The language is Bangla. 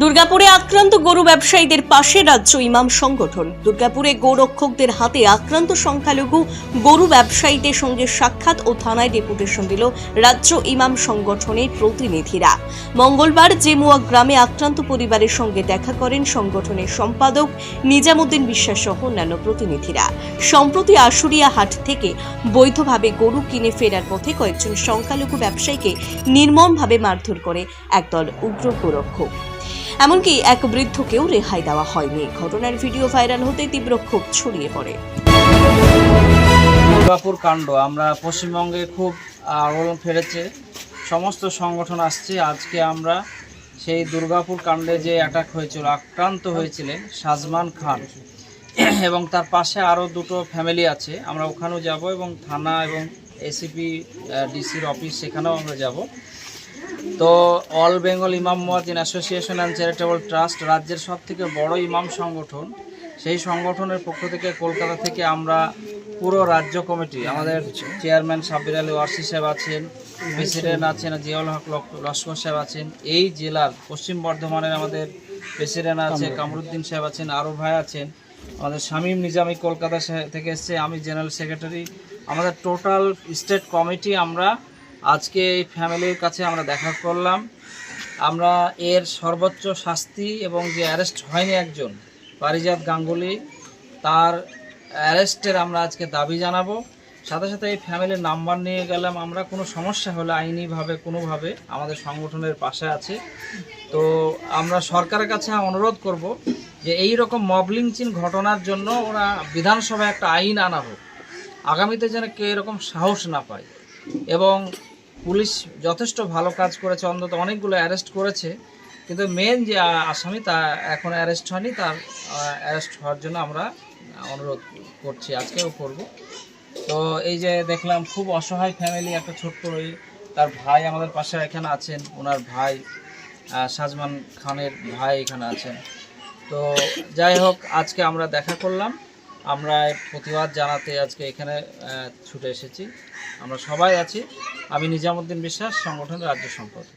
দুর্গাপুরে আক্রান্ত গরু ব্যবসায়ীদের পাশে রাজ্য ইমাম সংগঠন। দুর্গাপুরে গোরক্ষকদের হাতে আক্রান্ত সংখ্যালঘু গরু ব্যবসায়ীদের সঙ্গে সাক্ষাৎ ও থানায় ডেপুটেশন দিল রাজ্য ইমাম সংগঠনের প্রতিনিধিরা। মঙ্গলবার জেমুয়া গ্রামে আক্রান্ত পরিবারের সঙ্গে দেখা করেন সংগঠনের সম্পাদক নিজামুদ্দিন বিশ্বাস সহ অন্যান্য প্রতিনিধিরা। সম্প্রতি আশুরিয়া হাট থেকে বৈধভাবে গরু কিনে ফেরার পথে কয়েকজন সংখ্যালঘু ব্যবসায়ীকে নির্মমভাবে মারধর করে একদল উগ্র গোরক্ষক। এমনকি এক বৃদ্ধকেও রেহাই দেওয়া হয়নি। ঘটনার ভিডিও ভাইরাল হতে তীব্র ক্ষোভ ছড়িয়ে পড়ে। দুর্গাপুর কাণ্ড, আমরা পশ্চিমবঙ্গে খুব আলোড়ন ফেলেছে। সমস্ত সংগঠন আসছে। আজকে আমরা সেই দুর্গাপুর কাণ্ডে যে অ্যাটাক হয়েছিল, আক্রান্ত হয়েছিলেন সাজমান খান। এবং তার পাশে আরও দুটো ফ্যামিলি আছে। আমরা ওখানেও যাব এবং থানা এবং এসিপি ডিসির অফিস সেখানেও আমরা যাব। তো all Bengal Imam Muazzin association and charitable trust রাজ্যের সব থেকে বড় ইমাম সংগঠন। সেই সংগঠনের পক্ষ থেকে কলকাতা থেকে আমরা পুরো রাজ্য কমিটি আমাদের চেয়ারম্যান সাব্বির আলী ওয়ার্সি সাহেব আছেন প্রেসিডেন্ট আছেন জিয়াউল হক লস্কর সাহেব আছেন এই জেলার পশ্চিম বর্ধমানের আমাদের প্রেসিডেন্ট আছে কামরুদ্দিন সাহেব আছেন আরও ভাই আছেন। আমাদের শামীম নিজামী কলকাতা থেকে এসছে আমি জেনারেল সেক্রেটারি। আমাদের টোটাল স্টেট কমিটি আমরা আজকে এই ফ্যামিলির কাছে আমরা দেখা করলাম। আমরা এর সর্বোচ্চ শাস্তি এবং যে অ্যারেস্ট হয়নি একজন, পারিজাত গাঙ্গুলি, তার অ্যারেস্টের আমরা আজকে দাবি জানাব। সাথে সাথে এই ফ্যামিলির নাম্বার নিয়ে গেলাম আমরা, কোনো সমস্যা হলে আইনিভাবে, কোনোভাবে আমাদের সংগঠনের পাশে আছে। তো আমরা সরকারের কাছে অনুরোধ করব যে এই রকম মবলিং চিন ঘটনার জন্য ওরা বিধানসভায় একটা আইন আনা হোক আগামীতে যেন কেউ এরকম সাহস না পায়। এবং পুলিশ যথেষ্ট ভালো কাজ করেছে। অন্তত অনেকগুলো অ্যারেস্ট করেছে। কিন্তু মেন যে আসামি, তা এখন অ্যারেস্ট হয়নি। তার অ্যারেস্ট হওয়ার জন্য আমরা অনুরোধ করছি, আজকেও করব। তো এই যে দেখলাম, খুব অসহায় ফ্যামিলি একটা ছোট্ট ওই, তার ভাই আমাদের পাশে এখানে আছেন। ওনার ভাই সাজমান খানের ভাই এখানে আছেন। তো যাই হোক, আজকে আমরা দেখা করলাম। আমরা প্রতিবাদ জানাতে আজকে এখানে ছুটে এসেছি। আমরা সবাই আছি। আমি নিজামুদ্দিন বিশ্বাস সংগঠনের রাজ্য সম্পাদক